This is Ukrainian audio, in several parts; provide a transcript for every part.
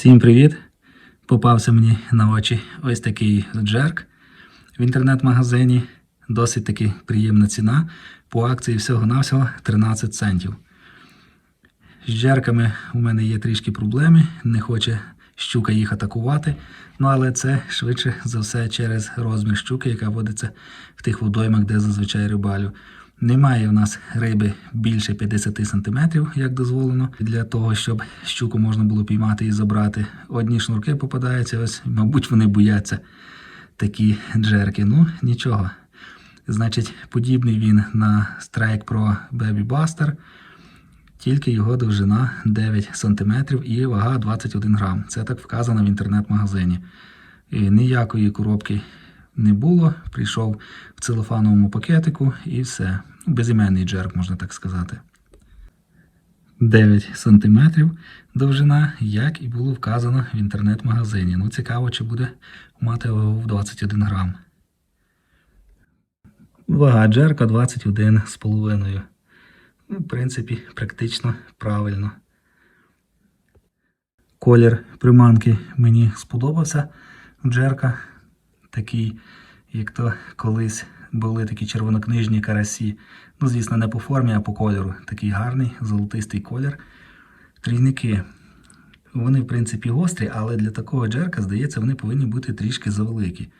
Всім привіт! Попався мені на очі ось такий джерк в інтернет-магазині. Досить таки приємна ціна. По акції всього-навсього 13 центів. З джерками у мене є трішки проблеми, не хоче щука їх атакувати. Ну але це швидше за все через розмір щуки, яка водиться в тих водоймах, де зазвичай рибалю. Немає в нас риби більше 50 см, як дозволено, для того, щоб щуку можна було піймати і забрати. Одні шнурки попадаються, ось, мабуть, вони бояться такі джерки. Ну, нічого. Значить, подібний він на Strike Pro Baby Buster, тільки його довжина 9 см і вага 21 грам. Це так вказано в інтернет-магазині. Ніякої коробки не було. Прийшов в целофановому пакетику і все. Безіменний джерк, можна так сказати. 9 см довжина, як і було вказано в інтернет-магазині. Ну, цікаво, чи буде мати вагу в 21 грам. Вага джерка 21,5. Ну, в принципі, практично правильно. Колір приманки мені сподобався джерка. Такий, як то колись були такі червонокнижні карасі. Ну, звісно, не по формі, а по кольору. Такий гарний золотистий колір. Трійники. Вони, в принципі, гострі, але для такого джерка, здається, вони повинні бути трішки завеликі.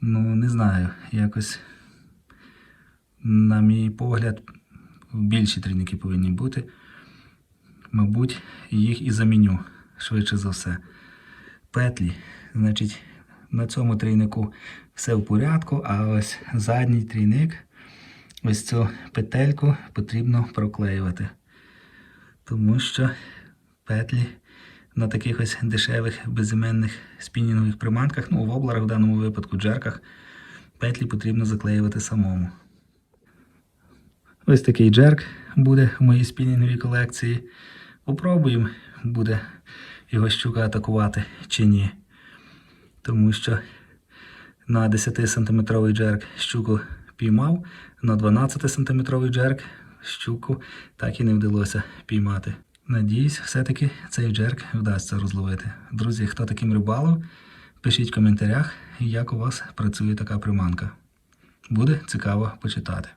Ну, не знаю, якось, на мій погляд, більші трійники повинні бути. Мабуть, їх і заміню швидше за все. Петлі. Значить, на цьому трійнику все в порядку, а ось задній трійник, ось цю петельку потрібно проклеювати. Тому що петлі на таких ось дешевих безіменних спінінгових приманках, ну, в обларах в даному випадку, джерках, петлі потрібно заклеювати самому. Ось такий джерк буде в моїй спінінговій колекції. Попробуємо, буде його щука атакувати чи ні. Тому що на 10-сантиметровий джерк щуку піймав, на 12-сантиметровий джерк щуку так і не вдалося піймати. Надіюсь, все-таки цей джерк вдасться розловити. Друзі, хто таким рибалив, пишіть в коментарях, як у вас працює така приманка. Буде цікаво почитати.